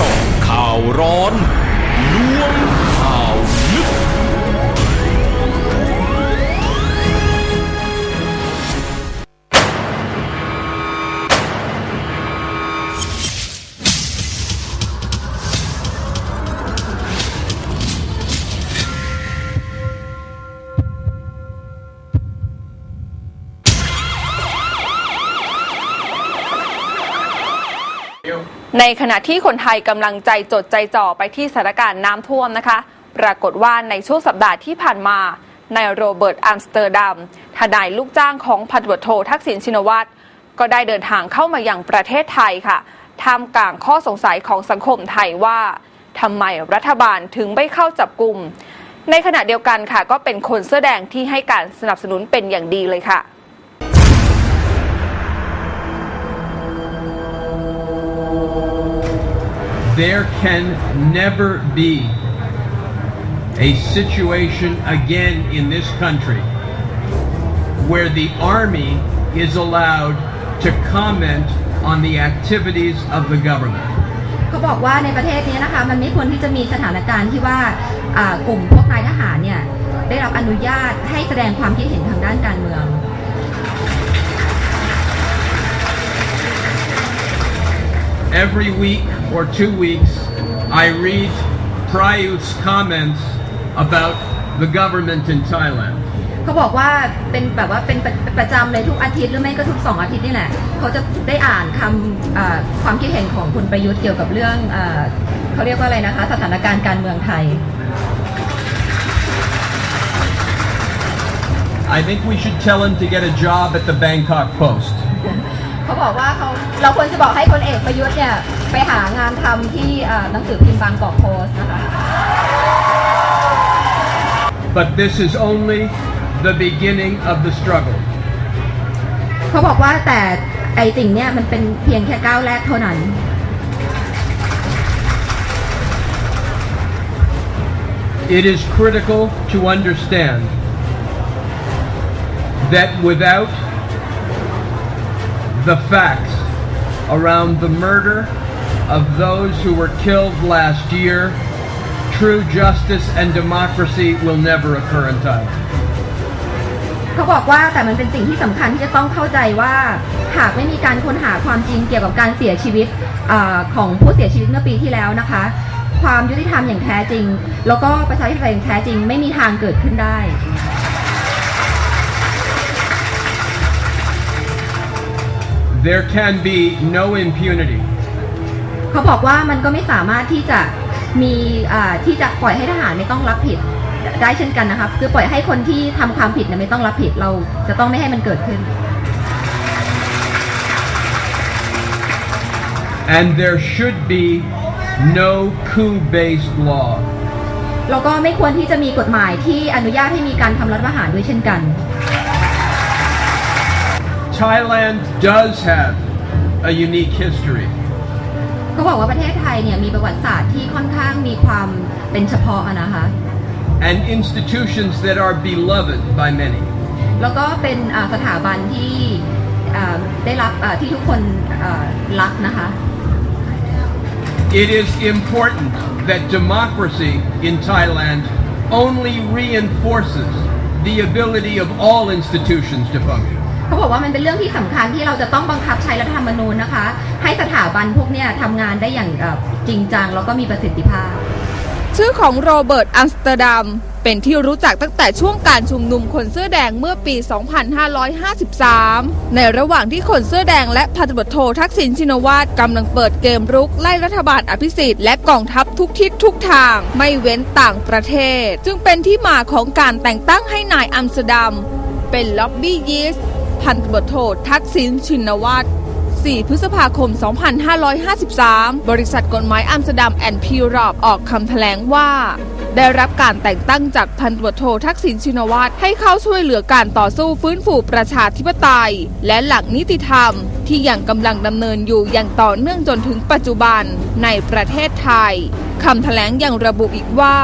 จาะข่าวร้อน ในขณะที่คนไทยกำลังใจจดใจจ่อไปที่สถานการณ์น้ำท่วมนะคะ ปรากฏว่าในช่วงสัปดาห์ที่ผ่านมานายโรเบิร์ตอัมสเตอร์ดัมทนายลูกจ้างของพันตำรวจโททักษิณชินวัตรก็ได้เดินทางเข้ามาอยังประเทศไทยค่ะท่ามกลางข้อสงสัยของสังคมไทยว่าทำไมรัฐบาลถึงไม่เข้าจับกลุ่ม ในขณะเดียวกันค่ะ ก็เป็นคนเสื้อแดงที่ให้การสนับสนุนเป็นอย่างดีเลยค่ะ there can never be a situation again in this country where the army is allowed to comment on the activities of the government. เขาบอกว่าในประเทศนี้นะคะ มันไม่ควรที่จะมีสถานการณ์ที่ว่าอ่ากลุ่มพวกนายทหารเนี่ยได้รับอนุญาตให้แสดงความคิดเห็นทางด้านการเมือง Every week or two weeks, I read Prayut's comments about the government in Thailand. เขาบอกว่าเป็นแบบว่าเป็นประประจำเลยทุกอาทิตย์หรือไม่ก็ทุกสองอาทิตย์นี่แหละเขาจะได้อ่านคำอ่าความคิดเห็นของคุณประยุทธ์เกี่ยวกับเรื่องอาเขาเรียกว่าอะไรนะคะสถานการณ์การเมืองไทย I think we should tell him to get a job at the Bangkok Post. เขาบอกว่าเขาเราควรจะบอกให้พลเอกประยุทธ์เนี่ยไปหางานทำที่อ่าหนังสือพิมพ์บางกอกโพสต์นะคะ But this is only the beginning of the struggle. เขาบอกว่าแต่ไอสิ่งเนี้ยมันเป็นเพียงแค่ก้าวแรกเท่านั้น It is critical to understand that without the facts around the murder of those who were killed last year, true justice and democracy will never occur in Thailand. เขาบอกว่าแต่มันเป็นสิ่งที่สำคัญที่จะต้องเข้าใจว่า หากไม่มีการค้นหาความจริงเกี่ยวกับการเสียชีวิตอาของผู้เสียชีวิตเมื่อปีที่แล้วนะคะ ความยุติธรรมอย่างแท้จริง แล้วก็ประชาธิปไตยอย่างแท้จริง ไม่มีทางเกิดขึ้นได้ There can be no impunity เขาบอกว่ามันก็ไม่สามารถที่จะมีอ่าที่จะปล่อยให้ทหารไม่ต้องรับผิดได้เช่นกันนะคะคือปล่อยให้คนที่ทำความผิดเนี่ยไม่ต้องรับผิดเราจะต้องไม่ให้มันเกิดขึ้น and there should be no coup-based law. แล้วก็ไม่ควรที่จะมีกฎหมายที่อนุญาตให้มีการทำรัฐประหารด้วยเช่นกัน Thailand does have a unique history. เขาบอกว่าประเทศไทยเนี่ยมีประวัติศาสตร์ที่ค่อนข้างมีความเป็นเฉพาะอะนะคะ and institutions that are beloved by many. แล้วก็เป็นอ่าสถาบันที่อ่าได้รับอ่าที่ทุกคนอ่ารักนะคะ It is important that democracy in Thailand only reinforces the ability of all institutions to function. เขาบอกว่ามันเป็นเรื่องที่สำคัญที่เราจะต้องบังคับใช้รัฐธรรมนูญนะคะ ให้สถาบันพวกเนี้ยทำงานได้อย่างจริงจังแล้วก็มีประสิทธิภาพ ชื่อของโรเบิร์ตอัมสเตอร์ดัมเป็นที่รู้จักตั้งแต่ช่วงการชุมนุมคนเสื้อแดงเมื่อปี 2553 ในระหว่างที่คนเสื้อแดงและพันตำรวจโททักษิณชินวัตรกำลังเปิดเกมรุกไล่รัฐบาลอภิสิทธิ์และกองทัพทุกทิศทุกทาง ไม่เว้นต่างประเทศ จึงเป็นที่มาของการแต่งตั้งให้นายอัมสเตอร์ดัมเป็นล็อบบี้ยิสต์ พันตำรวจโททักษิณชินวัตร4 พฤษภาคม 2553 บริษัทกฎหมายอัมสเตอร์ดัมแอนด์พิวรอบออกคำแถลงว่า ได้รับการแต่งตั้งจากพันตำรวจโททักษิณชินวัตรให้เข้าช่วยเหลือการต่อสู้ฟื้นฟูประชาธิปไตย และหลักนิติธรรม ที่ยังกำลังดำเนินอยู่อย่างต่อเนื่องจนถึงปัจจุบันในประเทศไทย คำแถลงยังระบุอีกว่า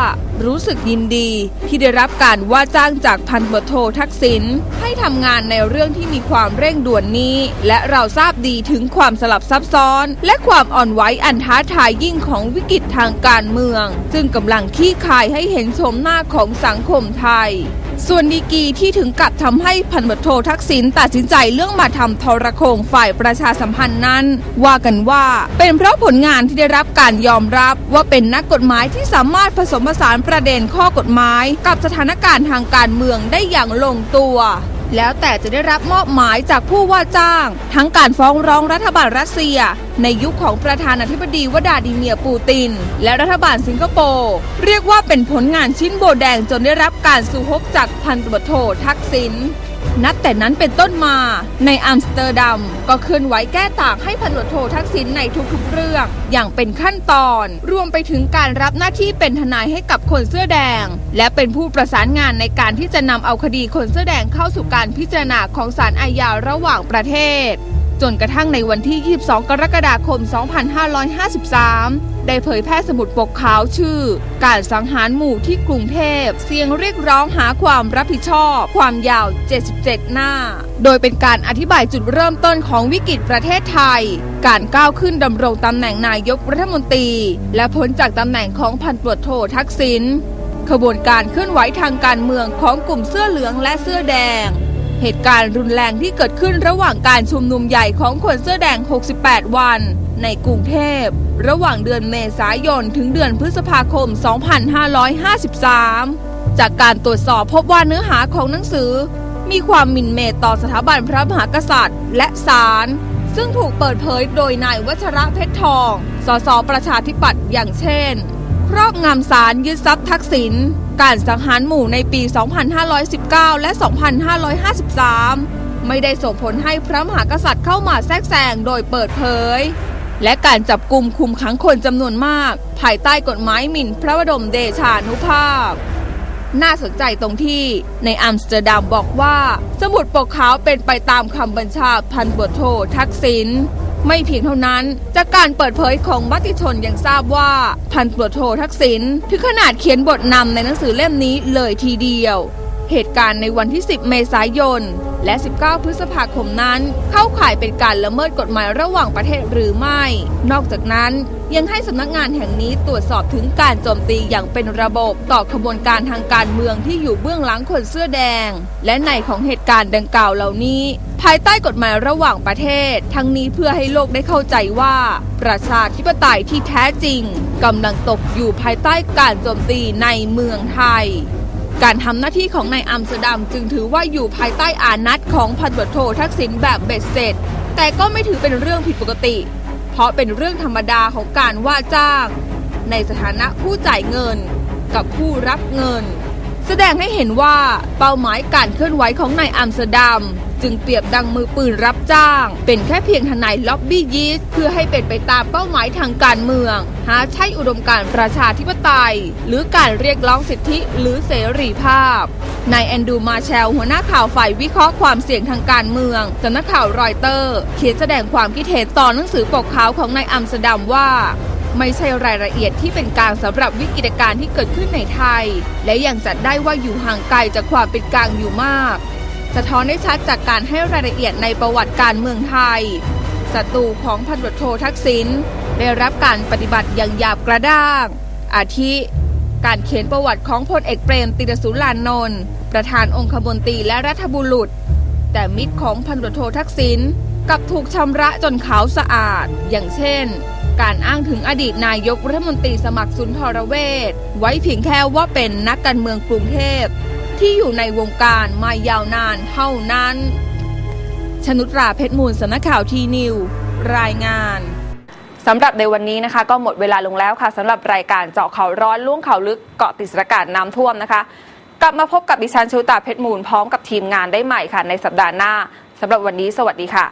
รู้สึกยินดีที่ได้รับการว่าจ้างจากพันตำรวจโททักษิณให้ทำงานในเรื่องที่มีความเร่งด่วนนี้ และเราทราบดีถึงความสลับซับซ้อน และความอ่อนไหวอันท้าทายยิ่งของวิกฤตทางการเมือง ซึ่งกำลังขี้คายให้เห็นชมหน้าของสังคมไทยส่วนดีกีที่ถึงกับทำให้พันตำรวจโททักษิณตัดสินใจเรื่องมาทำทรโคงฝ่ายประชาสัมพันธ์นั้น ว่ากันว่าเป็นเพราะผลงานที่ได้รับการยอมรับว่าเป็นนักกฎหมายที่สามารถผสมผสานประเด็นข้อกฎหมายกับสถานการณ์ทางการเมืองได้อย่างลงตัว แล้วแต่จะได้รับมอบหมายจากผู้ว่าจ้าง ทั้งการฟ้องร้องรัฐบาลรัสเซีย ในยุคของประธานาธิบดีวลาดิเมียร์ปูติน และรัฐบาลสิงคโปร์เรียกว่าเป็นผลงานชิ้นโบแดงจนได้รับการสู่ฮกจากพันตำรวจโททักษิณ นับแต่นั้นเป็นต้นมาในอัมสเตอร์ดัมก็เคลื่อนไหวแก้ต่างให้พันตำรวจโททักษิณในทุกๆเรื่อง อย่างเป็นขั้นตอน รวมไปถึงการรับหน้าที่เป็นทนายให้กับคนเสื้อแดง และเป็นผู้ประสานงานในการที่จะนำเอาคดีคนเสื้อแดงเข้าสู่การพิจารณาของศาลอาญาระหว่างประเทศ จนกระทั่งในวันที่ 22 กรกฎาคม 2553 ได้เผยแพร่สมุดปกขาวชื่อ การสังหารหมู่ที่กรุงเทพ เสียงเรียกร้องหาความรับผิดชอบ ความยาว 77 หน้า โดยเป็นการอธิบายจุดเริ่มต้นของวิกฤตประเทศไทย การก้าวขึ้นดำรงตำแหน่งนายกรัฐมนตรี และพ้นจากตำแหน่งของพันตรวจโททักษิณขบวนการเคลื่อนไหวทางการเมืองของกลุ่มเสื้อเหลืองและเสื้อแดง เหตุการณ์รุนแรงที่เกิดขึ้นระหว่างการชุมนุมใหญ่ของคนเสื้อแดง 68 วัน ในกรุงเทพ ระหว่างเดือนเมษายน ถึงเดือนพฤษภาคม 2553 จากการตรวจสอบพบว่าเนื้อหาของหนังสือ มีความหมิ่นเมตต่อสถาบันพระมหากษัตริย์ และศาลซึ่งถูกเปิดเผยโดยนายวัชระเพชรทอง สสประชาธิปัตย์อย่างเช่น ครอบงำสารยึดทรัพย์ทักษิณ การสังหารหมู่ในปี 2519 และ 2553 ไม่ได้ส่งผลให้พระมหากษัตริย์เข้ามาแทรกแซงโดยเปิดเผย และการจับกลุ่มคุมขังคนจำนวนมาก ภายใต้กฎหมายหมิ่นพระบรมเดชานุภาพ น่าสนใจตรงที่ในอัมสเตอร์ดัมบอกว่า สมุดปกขาวเป็นไปตามคำบัญชาพันตำรวจโททักษิณ ไม่เพียงเท่านั้น จากการเปิดเผยของมติชนยังทราบว่า พันตรวจโททักษิณถึงขนาดเขียนบทนำในหนังสือเล่มนี้เลยทีเดียว เหตุการณ์ในวันที่ 10 เมษายน และ 19 พฤษภาคมนั้น เข้าข่ายเป็นการละเมิดกฎหมายระหว่างประเทศหรือไม่ นอกจากนั้นยังให้สำนักงานแห่งนี้ตรวจสอบถึงการโจมตีอย่างเป็นระบบต่อขบวนการทางการเมืองที่อยู่เบื้องหลังคนเสื้อแดง และในของเหตุการณ์ดังกล่าวเหล่านี้ ภายใต้กฎหมายระหว่างประเทศ ทั้งนี้เพื่อให้โลกได้เข้าใจว่า ประชาธิปไตยที่แท้จริงกำลังตกอยู่ภายใต้การโจมตีในเมืองไทย การทำหน้าที่ของนายอัมสเตอร์ดัมจึงถือว่าอยู่ภายใต้อานัตของพันตำรวจโททักษิณแบบเบ็ดเสร็จ แต่ก็ไม่ถือเป็นเรื่องผิดปกติ เพราะเป็นเรื่องธรรมดาของการว่าจ้าง ในสถานะผู้จ่ายเงิน กับผู้รับเงิน แสดงให้เห็นว่าเป้าหมายการเคลื่อนไหวของนายอัมสเตอร์ดัม จึงเปรียบดังมือปืนรับจ้าง เป็นแค่เพียงทนายล็อบบี้ยีสเพื่อให้เป็นไปตามเป้าหมายทางการเมือง หาใช่อุดมการประชาธิปไตย หรือการเรียกร้องสิทธิหรือเสรีภาพนายแอนดูมาแชลหัวหน้าข่าวฝ่ายวิเคราะห์ความเสี่ยงทางการเมืองสำนักข่าวรอยเตอร์เขียนแสดงความคิดเห็นต่อหนังสือปกขาวของนายอัมสเตอร์ดัมว่าไม่ใช่รายละเอียดที่เป็นกลางสำหรับวิกฤตการณ์ที่เกิดขึ้นในไทย และยังจัดได้ว่าอยู่ห่างไกลจากความเป็นกลางอยู่มาก สะท้อนได้ชัดจากการให้รายละเอียดในประวัติการเมืองไทยศัตรูของพันตำรโททักษิณได้รับการปฏิบัติอย่างหยาบกระด้าง อาทิ การเขียนประวัติของพลเอกเปรมติรสุรานนท์ประธานองคมนตรีและรัฐบุรุษ แต่มิตรของพันตำรโททักษิณกับถูกชำระจนขาวสะอาด อย่างเช่น การอ้างถึงอดีตนายกรัฐมนตรีสมัครสุนทรเวชไว้เพียงแค่ว่าเป็นนักการเมืองกรุงเทพ ที่อยู่ในวงการมายาวนานเท่านั้น ชนุตราเพชรมูลสำนักข่าวทีนิว รายงานสำหรับในวันนี้นะคะ ก็หมดเวลาลงแล้วค่ะสำหรับรายการเจาะข่าวร้อนล่วงข่าวลึกเกาะติดสถานการณ์น้ำท่วมนะคะ กลับมาพบกับดิฉันชูตาเพชรมูลพร้อมกับทีมงานได้ใหม่ค่ะ ในสัปดาห์หน้าสำหรับวันนี้สวัสดีค่ะ